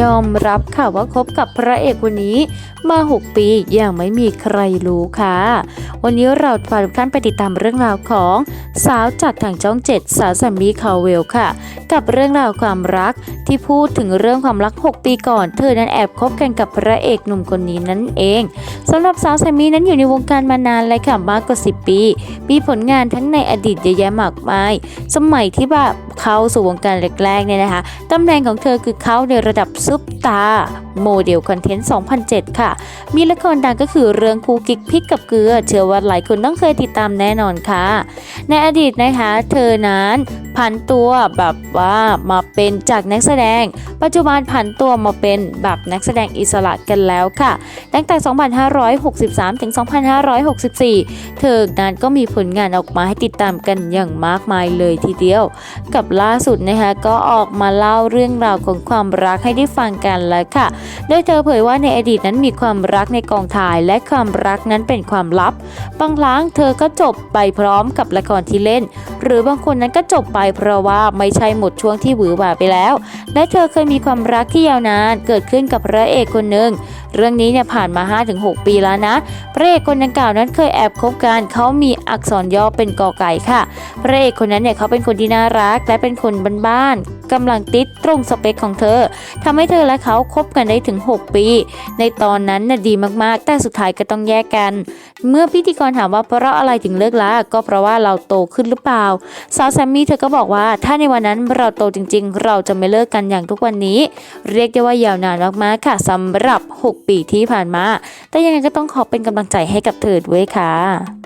ยอมรับค่ะว่าคบกับพระเอกคนนี้มา 6 ปีอย่างไม่มีใครรู้ค่ะ วันนี้เราพาทุกท่านไปติดตามเรื่องราวของสาวจากทางช่องเจ็ดสาวแซมมี่คาเวลค่ะ กับเรื่องราวความรักที่พูดถึงเรื่องความรัก 6 ปีก่อน เธอนั้นแอบคบกันกับพระเอกหนุ่มคนนี้นั่นเองสำหรับสาวแซมมี่นั้นอยู่ในวงการมานานเลยค่ะมากกว่า 10 ปี มีผลงานทั้งในอดีตเยอะแยะมากมาย สมัยที่แบบเข้าสู่วงการแรกๆเนี่ยนะคะตำแหน่งของเธอคือเข้าในระดับซุปตาร์โมเดลคอนเทนต์ 2007 ค่ะ มีละครดังก็คือเรื่องคูกิกพริกกับเกลือ เชื่อว่าหลายคนต้องเคยติดตามแน่นอนค่ะ ในอดีตนะคะ เธอนั้นผันตัวแบบว่ามาเป็นจากนักแสดง ปัจจุบันผันตัวมาเป็นแบบนักแสดงอิสระกันแล้วค่ะ ตั้งแต่ 2563 ถึง 2564 เธอนั้นก็มีผลงานออกมาให้ติดตามกันอย่างมากมายเลยทีเดียว กับล่าสุดนะคะก็ออกมาเล่าเรื่องราวของความรักให้ได้ฟังกันแล้วค่ะโดยเธอเผยว่าในอดีตนั้นมีความรักในกองถ่ายและความรักนั้นเป็นความลับบางครั้งเธอก็จบไปพร้อมกับละครที่เล่น หรือบางคนนั้นก็จบไปเพราะว่าไม่ใช่หมดช่วงที่หวือหวาไปแล้ว และเธอเคยมีความรักที่ยาวนานเกิดขึ้นกับพระเอกคนหนึ่ง เรื่องนี้เนี่ยผ่านมา 5-6 ปีแล้วนะพระเอกคนดังกล่าวนั้นเคยแอบคบกันเขามีอักษรย่อเป็นกอไก่ค่ะพระเอกคนนั้นเนี่ยเขาเป็นคนที่น่ารัก และเป็นคนบ้านๆกำลังติดตรงสเปคของเธอทำให้เธอและเขาคบกันได้ถึง 6 ปี ในตอนนั้นน่ะดีมากๆ แต่สุดท้ายก็ต้องแยกกัน เมื่อพิธีกรถามว่าเพราะอะไรถึงเลิกละก็เพราะว่าเราโตขึ้นหรือเปล่าสาวแซมมี่เธอก็บอกว่า ถ้าในวันนั้นเราโตจริง ๆ เราจะไม่เลิกกันอย่างทุกวันนี้ เรียกได้ว่ายาวนานมากๆค่ะสำหรับ 6ปีที่ผ่านมา แต่ยังไงก็ต้องขอเป็นกำลังใจให้กับเธอด้วยค่ะ